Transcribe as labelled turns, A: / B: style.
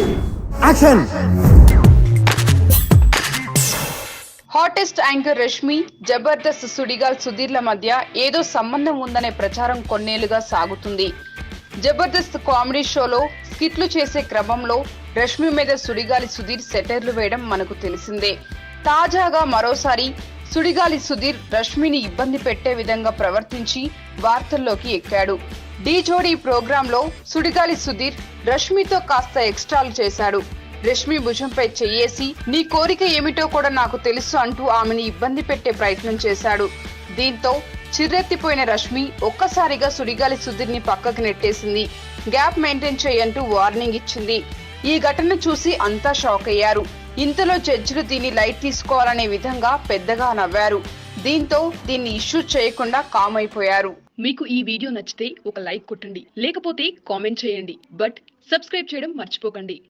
A: Action
B: hottest anchor Rashmi Jabardasth Sudigali సుధీర్ల మధ్య ఏదో సంబంధం ఉందనే ప్రచారం కొన్నేళ్ళుగా సాగుతుంది. జబర్దస్త్ కామెడీ షోలో స్కిట్లు చేసే క్రమంలో రష్మి మీద సుడిగాలి సుధీర్ సెటర్లు వేయడం మనకు తెలిసిందే. తాజాగా మరోసారి సుడిగాలి సుధీర్ రష్మిని ఇబ్బంది పెట్టే విధంగా ప్రవర్తించి వార్తల్లోకి ఎక్కాడు. డీ జోడీ ప్రోగ్రాంలో సుడిగాలి సుధీర్ రష్మితో కాస్త ఎక్స్ట్రాలు చేశాడు. రష్మి భుజంపై చెయ్యేసి నీ కోరిక ఏమిటో కూడా నాకు తెలుసు అంటూ ఆమెని ఇబ్బంది పెట్టే ప్రయత్నం చేశాడు. దీంతో చిర్రెత్తిపోయిన రష్మి ఒక్కసారిగా సుడిగాలి సుధీర్ని పక్కకు నెట్టేసింది. గ్యాప్ మెయింటైన్ చేయంటూ వార్నింగ్ ఇచ్చింది. ఈ ఘటన చూసి అంతా షాక్ అయ్యారు. ఇంతలో జడ్జిలు దీన్ని లైట్ తీసుకోవాలనే విధంగా పెద్దగా నవ్వారు. దీంతో దీన్ని ఇష్యూ చేయకుండా కామ్ అయిపోయారు.
C: మీకు ఈ వీడియో నచ్చితే ఒక లైక్ కొట్టండి లేకపోతే కామెంట్ చేయండి బట్ సబ్స్క్రైబ్ చేయడం మర్చిపోకండి.